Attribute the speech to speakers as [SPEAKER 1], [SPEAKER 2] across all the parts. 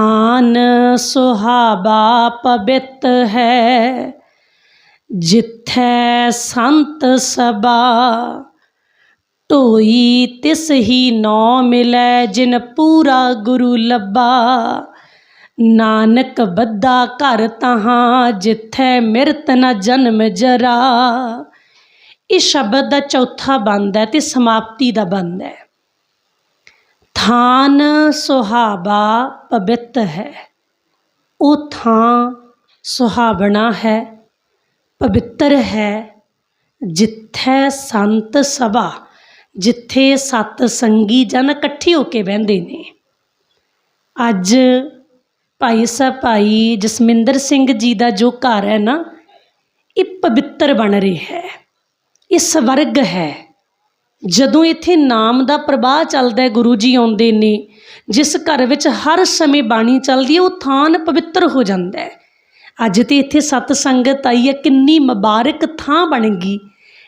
[SPEAKER 1] ਥਾਨ ਸੁਹਾਬਾ ਪਵਿੱਤ ਹੈ। ਜਿੱਥੈ ਸੰਤ ਸਭਾ ਢੋਈ ਤਿਸ ਹੀ ਨੌ ਮਿਲੈ, ਜਿਨ ਪੂਰਾ ਗੁਰੂ ਲੱਭਾ। ਨਾਨਕ ਬੱਧਾ ਘਰ ਤਹਾਂ, ਜਿੱਥੈ ਮਿਰਤ ਨ ਜਨਮ ਜਰਾ। ਇਹ ਸ਼ਬਦ ਦਾ ਚੌਥਾ ਬੰਦ ਹੈ ਤੇ ਸਮਾਪਤੀ ਦਾ ਬੰਦ ਹੈ। ਥਾਨ ਸੁਹਾਬਾ ਪਵਿੱਤ ਹੈ। ਉਹ ਥਾਂ ਸੁਹਾਵਣਾ ਹੈ, ਪਵਿੱਤਰ ਹੈ, ਜਿੱਥੇ ਸੰਤ ਸਭਾ, ਜਿੱਥੇ ਸਤ ਸੰਗੀ ਜਨ ਇਕੱਠੇ ਹੋ ਕੇ ਬਹਿੰਦੇ ਨੇ। ਅੱਜ ਭਾਈ ਸਾਹਿਬ, ਭਾਈ ਜਸਮਿੰਦਰ ਸਿੰਘ ਜੀ ਦਾ ਜੋ ਘਰ ਹੈ ਨਾ, ਇਹ ਪਵਿੱਤਰ ਬਣ ਰਿਹਾ ਹੈ। ਇਹ ਸਵਰਗ ਹੈ। ਜਦੋਂ ਇੱਥੇ ਨਾਮ ਦਾ ਪ੍ਰਵਾਹ ਚੱਲਦਾ ਹੈ, ਗੁਰੂ ਜੀ ਆਉਂਦੇ ਨੇ, ਜਿਸ ਘਰ ਵਿੱਚ ਹਰ ਸਮੇਂ ਬਾਣੀ ਚੱਲਦੀ ਹੈ, ਉਹ ਥਾਨ ਪਵਿੱਤਰ ਹੋ ਜਾਂਦਾ ਹੈ। ਅੱਜ ਤੇ ਇੱਥੇ ਸਤ ਸੰਗਤ ਆਈ ਹੈ, ਕਿੰਨੀ ਮੁਬਾਰਕ ਥਾਂ ਬਣ ਗਈ।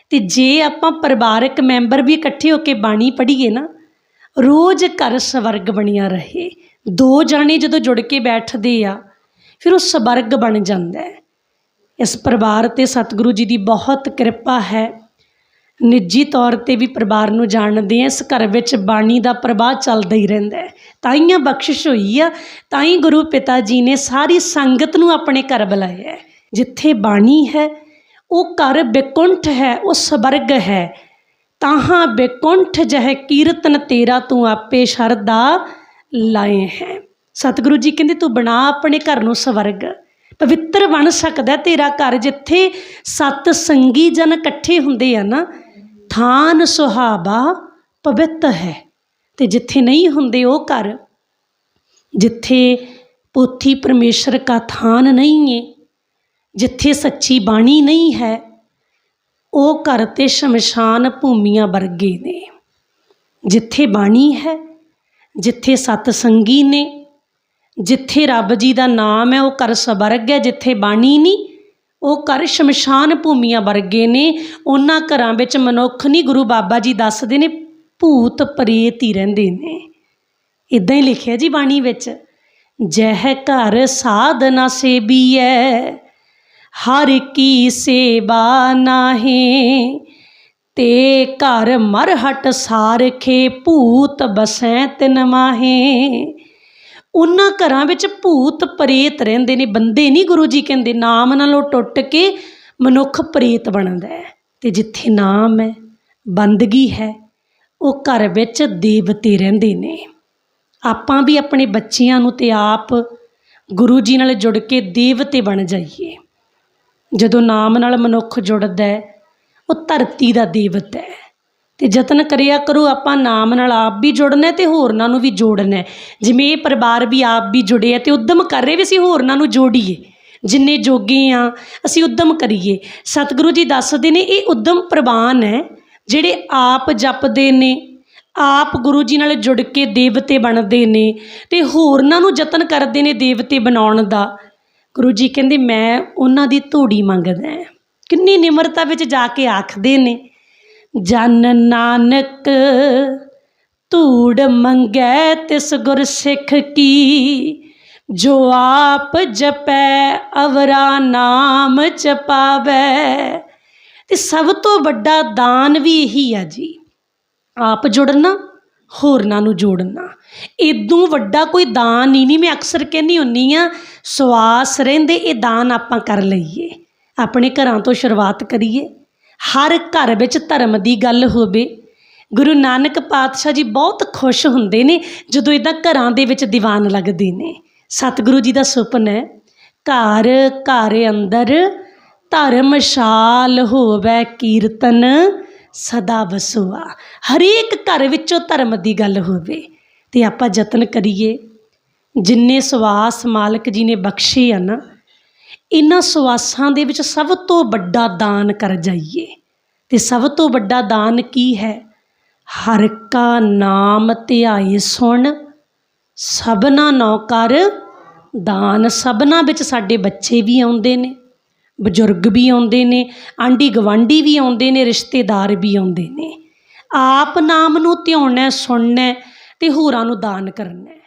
[SPEAKER 1] ਤੇ ਜੇ ਆਪਾਂ ਪਰਿਵਾਰਕ ਮੈਂਬਰ ਵੀ ਇਕੱਠੇ ਹੋ ਕੇ ਬਾਣੀ ਪੜ੍ਹੀਏ ਨਾ, ਰੋਜ਼ ਘਰ ਸਵਰਗ ਬਣਿਆ ਰਹੇ। ਦੋ ਜਾਣੇ ਜਦੋਂ ਜੁੜ ਕੇ ਬੈਠਦੇ ਆ, ਫਿਰ ਉਹ ਸਵਰਗ ਬਣ ਜਾਂਦਾ ਹੈ। ਇਸ ਪਰਿਵਾਰ ਤੇ ਸਤਿਗੁਰੂ ਜੀ ਦੀ ਬਹੁਤ ਕਿਰਪਾ ਹੈ। ਨਿੱਜੀ ਤੌਰ ਤੇ ਵੀ ਪਰਿਵਾਰ ਨੂੰ ਜਾਣਦੇ ਆ, ਇਸ ਘਰ ਵਿੱਚ ਬਾਣੀ ਦਾ ਪ੍ਰਵਾਹ ਚੱਲਦਾ ਹੀ ਰਹਿੰਦਾ ਹੈ। ਤਾਈਆਂ ਬਖਸ਼ਿਸ਼ ਹੋਈ ਆ ਤਾਂ ਹੀ ਗੁਰੂ ਪਿਤਾ ਜੀ ਨੇ ਸਾਰੀ ਸੰਗਤ ਨੂੰ ਆਪਣੇ ਘਰ ਬੁਲਾਇਆ ਹੈ। ਜਿੱਥੇ ਬਾਣੀ ਹੈ, ਉਹ ਘਰ ਬੇਕੁੰਠ ਹੈ, ਉਹ ਸਵਰਗ ਹੈ। ਤਾਹਾਂ ਬੇਕੁੰਠ ਜਹ ਕੀਰਤਨ ਤੇਰਾ ਤੂੰ ਆਪੇ ਸ਼ਰਦਾ ਲਾਏ ਹੈ। ਸਤਿਗੁਰੂ ਜੀ ਕਹਿੰਦੇ, ਤੂੰ ਬਣਾ ਆਪਣੇ ਘਰ ਨੂੰ ਸਵਰਗ। ਪਵਿੱਤਰ ਬਣ ਸਕਦਾ ਤੇਰਾ ਘਰ ਜਿੱਥੇ ਸਤ ਸੰਗੀ ਜਨ ਇਕੱਠੇ ਹੁੰਦੇ ਆ ਨਾ ਥਾਨ ਸੁਹਾਵਾ ਪਵਿੱਤ ਹੈ। ਤੇ ਜਿੱਥੇ ਨਹੀਂ ਹੁੰਦੇ ਉਹ ਘਰ, ਜਿੱਥੇ ਪੋਥੀ ਪਰਮੇਸ਼ਰ ਕਾ ਥਾਨ ਨਹੀਂ ਹੈ ਜਿੱਥੇ ਸੱਚੀ ਬਾਣੀ ਨਹੀਂ ਹੈ, ਉਹ ਘਰ ਤੇ ਸ਼ਮਸ਼ਾਨ ਭੂਮੀਆਂ ਵਰਗੇ ਨੇ। ਜਿੱਥੇ ਬਾਣੀ ਹੈ, ਜਿੱਥੇ ਸਤ ਸੰਗੀ ਨੇ, ਜਿੱਥੇ ਰੱਬ ਜੀ ਦਾ ਨਾਮ ਹੈ ਉਹ ਘਰ ਸਵਰਗ ਹੈ, ਜਿੱਥੇ ਬਾਣੀ ਨਹੀਂ ਉਹ ਘਰ ਸ਼ਮਸ਼ਾਨ ਭੂਮੀਆਂ ਵਰਗੇ ਨੇ। ਉਹਨਾਂ ਘਰਾਂ ਵਿੱਚ ਮਨੁੱਖ ਨਹੀਂ ਗੁਰੂ ਬਾਬਾ ਜੀ ਦੱਸਦੇ ਨੇ, ਭੂਤ ਪ੍ਰੇਤ ਹੀ ਰਹਿੰਦੇ ਨੇ। ਇਦਾਂ ਹੀ ਲਿਖਿਆ ਜੀ ਬਾਣੀ ਵਿੱਚ, ਜਹ ਘਰ ਸਾਧਨਾ ਸੇਬੀਐ, ਹਰ ਕੀ ਸੇਵਾ ਨਾਹੀ, ਤੇ ਘਰ ਮਰਹਟ ਸਾਰਖੇ ਭੂਤ ਬਸੈ ਤਿਨ ਮਾਹੇ ਉਹਨਾਂ ਘਰਾਂ ਵਿੱਚ ਭੂਤ ਪ੍ਰੇਤ ਰਹਿੰਦੇ ਨੇ। ਬੰਦੇ ਨਹੀਂ ਗੁਰੂ ਜੀ ਕਹਿੰਦੇ, ਨਾਮ ਨਾਲੋਂ ਟੁੱਟ ਕੇ ਮਨੁੱਖ ਪ੍ਰੇਤ ਬਣਦਾ ਹੈ। ਤੇ ਜਿੱਥੇ ਨਾਮ ਹੈ, ਬੰਦਗੀ ਹੈ, ਉਹ ਘਰ ਵਿੱਚ ਦੇਵਤੇ ਰਹਿੰਦੇ ਨੇ। ਆਪਾਂ ਵੀ ਆਪਣੇ ਬੱਚਿਆਂ ਨੂੰ ਤੇ ਆਪ ਗੁਰੂ ਜੀ ਨਾਲ ਜੁੜ ਕੇ ਦੇਵਤੇ ਬਣ ਜਾਈਏ। ਜਦੋਂ ਨਾਮ ਨਾਲ ਮਨੁੱਖ ਜੁੜਦਾ ਹੈ, ਉਹ ਧਰਤੀ ਦਾ ਦੇਵਤ ਹੈ। ਤੇ ਯਤਨ ਕਰਿਆ ਕਰੋ, ਆਪਾਂ ਨਾਮ ਨਾਲ ਆਪ ਵੀ ਜੁੜਨਾ ਤੇ ਹੋਰਨਾਂ ਨੂੰ ਵੀ ਜੋੜਨਾ ਜਿਵੇਂ ਇਹ ਪਰਿਵਾਰ ਵੀ ਆਪ ਵੀ ਜੁੜੇ ਆ ਤੇ ਉਦਮ ਕਰ ਰਹੇ ਵੀ ਅਸੀਂ ਹੋਰਨਾਂ ਨੂੰ ਜੋੜੀਏ। ਜਿੰਨੇ ਜੋਗੇ ਆ, ਅਸੀਂ ਉਦਮ ਕਰੀਏ। ਸਤਿਗੁਰੂ ਜੀ ਦੱਸਦੇ ਨੇ ਇਹ ਉਦਮ ਪ੍ਰਵਾਨ ਹੈ, ਜਿਹੜੇ ਆਪ ਜਪਦੇ ਨੇ, ਆਪ ਗੁਰੂ ਜੀ ਨਾਲ ਜੁੜ ਕੇ ਦੇਵਤੇ ਬਣਦੇ ਨੇ ਤੇ ਹੋਰਨਾਂ ਨੂੰ ਯਤਨ ਕਰਦੇ ਨੇ ਦੇਵਤੇ ਬਣਾਉਣ ਦਾ। ਗੁਰੂ ਜੀ ਕਹਿੰਦੇ, ਮੈਂ ਉਹਨਾਂ ਦੀ ਧੂੜੀ ਮੰਗਦਾ ਕਿੰਨੀ ਨਿਮਰਤਾ ਵਿੱਚ ਜਾ ਕੇ ਆਖਦੇ ਨੇ। ਜਨ ਨਾਨਕ, ਧੂੜ ਮੰਗੈ ਤਿਸ ਗੁਰ ਸਿੱਖ ਕੀ, ਜੋ ਆਪ ਜਪੈ ਅਵਰਾ ਨਾਮ ਜਪਾਵੈ। ਤੇ ਸਭ ਤੋਂ ਵੱਡਾ ਦਾਨ ਵੀ ਇਹੀ ਆ ਜੀ, ਆਪ ਜੁੜਨਾ, ਹੋਰਨਾਂ ਨੂੰ ਜੋੜਨਾ। ਇਦੋਂ ਵੱਡਾ ਕੋਈ ਦਾਨ ਹੀ ਨਹੀਂ, ਮੈਂ ਅਕਸਰ ਕਹਿੰਦੀ ਹੁੰਨੀ ਆ ਸਵਾਸ ਰਹਿੰਦੇ, ਇਹ ਦਾਨ ਆਪਾਂ ਕਰ ਲਈਏ। ਆਪਣੇ ਘਰਾਂ ਤੋਂ ਸ਼ੁਰੂਆਤ ਕਰੀਏ। ਹਰ ਘਰ ਵਿੱਚ ਧਰਮ ਦੀ ਗੱਲ ਹੋਵੇ। ਗੁਰੂ ਨਾਨਕ ਪਾਤਸ਼ਾਹ ਜੀ ਬਹੁਤ ਖੁਸ਼ ਹੁੰਦੇ ਨੇ ਜਦੋਂ ਇਦਾਂ ਘਰਾਂ ਦੇ ਵਿੱਚ ਦੀਵਾਨ ਲੱਗਦੇ ਨੇ। ਸਤਿਗੁਰੂ ਜੀ ਦਾ ਸੁਪਨਾ ਹੈ, ਘਰ ਘਰ ਅੰਦਰ ਧਰਮਸ਼ਾਲ ਹੋਵੇ, ਕੀਰਤਨ ਸਦਾ ਵਸੁਆ। ਹਰੇਕ ਘਰ ਵਿੱਚੋਂ ਧਰਮ ਦੀ ਗੱਲ ਹੋਵੇ। ਤੇ ਆਪਾਂ ਯਤਨ ਕਰੀਏ, ਜਿੰਨੇ ਸਵਾਸ ਮਾਲਕ ਜੀ ਨੇ ਬਖਸ਼ੇ ਆ ਨਾ ਇਹਨਾਂ ਸਵਾਸਾਂ ਦੇ ਵਿੱਚ ਸਭ ਤੋਂ ਵੱਡਾ ਦਾਨ ਕਰ ਜਾਈਏ। ਤੇ ਸਭ ਤੋਂ ਵੱਡਾ ਦਾਨ ਕੀ ਹੈ? ਹਰ ਕਾ ਨਾਮ ਧਿਆਏ ਸੁਣ, ਸਭਨਾ ਨੌ ਕਰ ਦਾਨ। ਸਭਨਾ ਵਿੱਚ ਸਾਡੇ ਬੱਚੇ ਵੀ ਆਉਂਦੇ ਨੇ, ਬਜ਼ੁਰਗ ਵੀ ਆਉਂਦੇ ਨੇ, ਆਂਢੀ ਗਵਾਂਢੀ ਵੀ ਆਉਂਦੇ ਨੇ, ਰਿਸ਼ਤੇਦਾਰ ਵੀ ਆਉਂਦੇ ਨੇ। ਆਪ ਨਾਮ ਨੂੰ ਧਿਆਉਣਾ, ਸੁਣਨਾ ਤੇ ਹੋਰਾਂ ਨੂੰ ਦਾਨ ਕਰਨਾ।